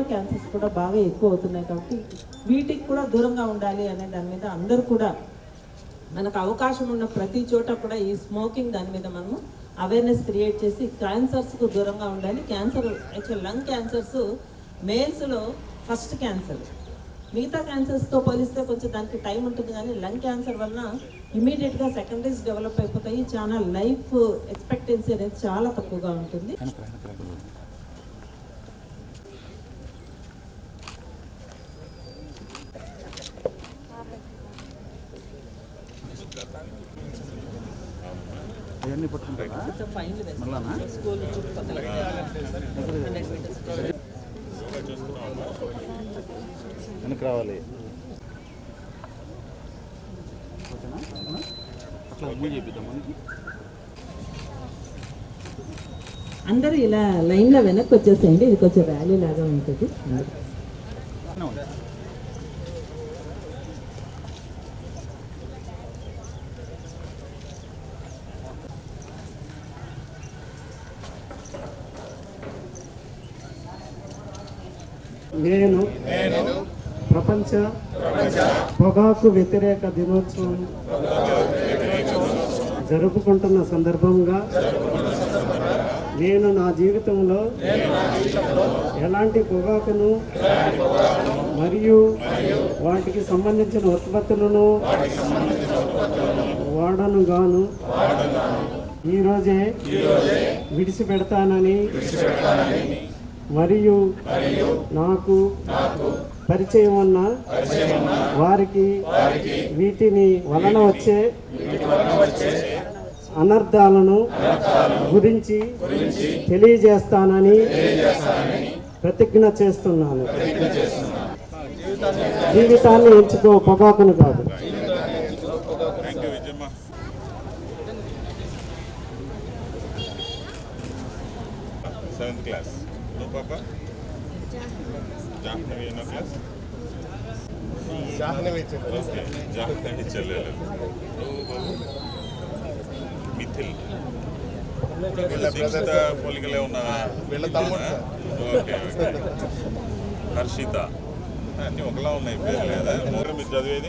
Oral cancers కూడా బాగా ఎక్కువ అవుతున్నాయి కాబట్టి వీటికి కూడా దూరంగా ఉండాలి అనే దాని మీద అందరూ కూడా మనకు అవకాశం ఉన్న ప్రతి చోట కూడా ఈ స్మోకింగ్ దాని మీద మనము అవేర్నెస్ క్రియేట్ చేసి క్యాన్సర్స్కు దూరంగా ఉండాలి. క్యాన్సర్ యాక్చువల్ లంగ్ క్యాన్సర్స్ మేల్స్లో ఫస్ట్ క్యాన్సర్ మిగతా క్యాన్సర్స్తో పోలిస్తే కొంచెం దానికి టైం ఉంటుంది కానీ లంగ్ క్యాన్సర్ వలన ఇమీడియట్గా సెకండరీస్ డెవలప్ అయిపోతాయి. చాలా లైఫ్ ఎక్స్పెక్టెన్సీ అనేది చాలా తక్కువగా ఉంటుంది. అవన్నీ పట్టుకుంటారా? వెనక్కి రావాలి. ఓకేనా? ఓకేనా? అట్లా మూవ్ చేపిద్దాం మనకి. అందరూ ఇలా లైన్లో వెనక్కి వచ్చేసేయండి. ఇది కొంచెం ర్యాలీ లాగా ఉంటుంది. నేను ప్రపంచ పొగాకు వ్యతిరేక దినోత్సవం జరుపుకుంటున్న సందర్భంగా నేను నా జీవితంలో ఎలాంటి పొగాకును మరియు వాటికి సంబంధించిన ఉత్పత్తులను వాడను గాను ఈరోజే విడిచిపెడతానని మరియు నాకు పరిచయం ఉన్న వారికి వీటిని వలన వచ్చే అనర్థాలను గురించి తెలియజేస్తానని ప్రతిజ్ఞ చేస్తున్నాను. జీవితాన్ని ఎంచుకో పొగాకును కాదు. సెవెంత్ క్లాస్ పాప జాహ్నవి ఎన్నో క్లాస్ ఓకే జాహ్నవి చెల్లెలు నువ్వు బాబు మిథిల్ దీక్షిత పోలికలే ఉన్నావా వీళ్ళ తమ్ముడు ఓకే హర్షిత అన్నీ ఒకలా ఉన్నాయి పేరు లేదా మీరు చదివేది